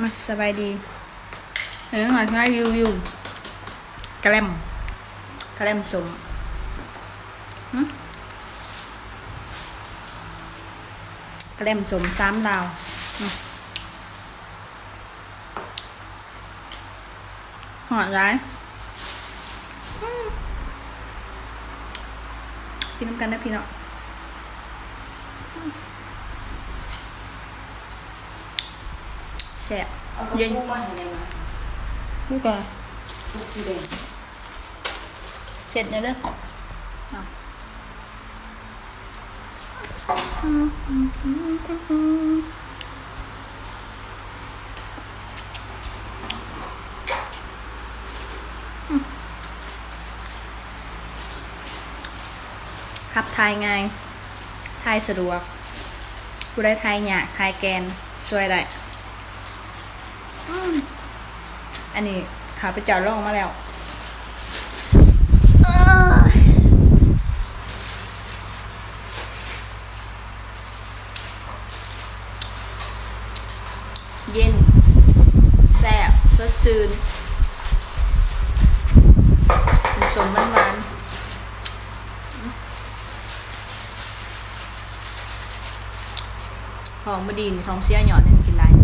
มาสบายดี เออหอยง่ายวิววิวกระเลมกระเลมสมหึกระเลมสมสามดาวหอดร้ายกินน้ำกันได้พี่เนาะ แซ่บเอากระปุกมาให้ได้ไหมนี่ก่อนปุกสีแดงเสร็จเนี่ยเด้อเอาขับทายง่ายทายสะดวกผู้ได้ทายยากทายแกนช่วยได้ อันนี้ขาไปจอดลงมาแล้วเย็น แซ่บสดชื่นสมมันหวานหอมบดีนท้องเสียหย่อนให้กินได้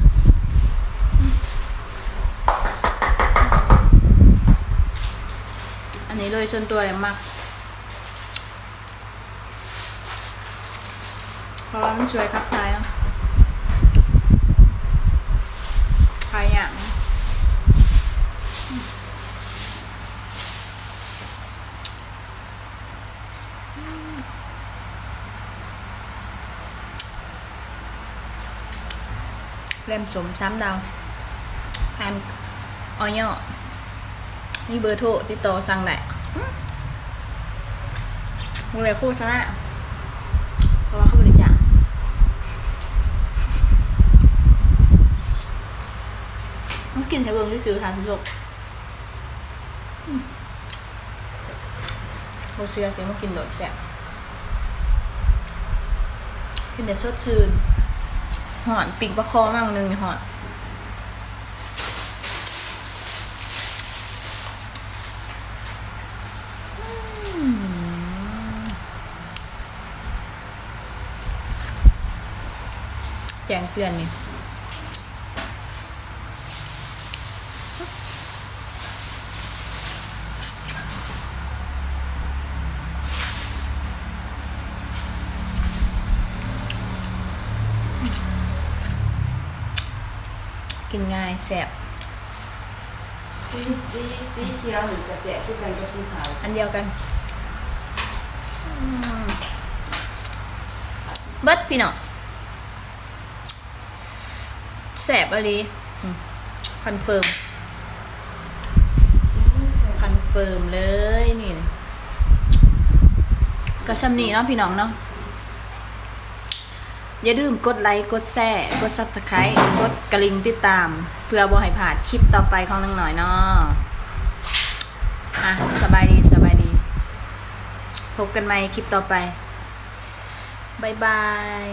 นี้เลยส่วนตัวเลยมากเพราะว่ามันช่วยขับถ่ายอะถ่ายอย่างเล่มสมสามดาวทานออยอ มีเบอร์โทรติดต่อสั่งได้มึงเลยโฆษณาเพราะว่าเขาบริจาคต้องกินให้เบิ่งที่ซื้อทานทุกโลกโมเซียเสียมากินโดดแซ่บกินแต่สดชื่นหอนปิ่งประคอมากนึงหอน แจ้งเตือนนี่กินง่ายแซ่บสีสีสีเขียวหรือกระแสผู้ชายกับสีขาวอันเดียวกันอืมเบิดพี่น้องแสบอะไรคอนเฟิร์มคอนเฟิร์มเลยนี่ก็สำนีเนาะพี่น้องเนาะอย่าลืมกดไลค์ กดแชร์กดซับสไครต์กดกระลิงติดตาม เพื่อบ่ให้พลาดคลิปต่อไปของนังหน่อยเนาะอะ สบายดี สบายดี พบกันใหม่คลิปต่อไป บ๊ายบาย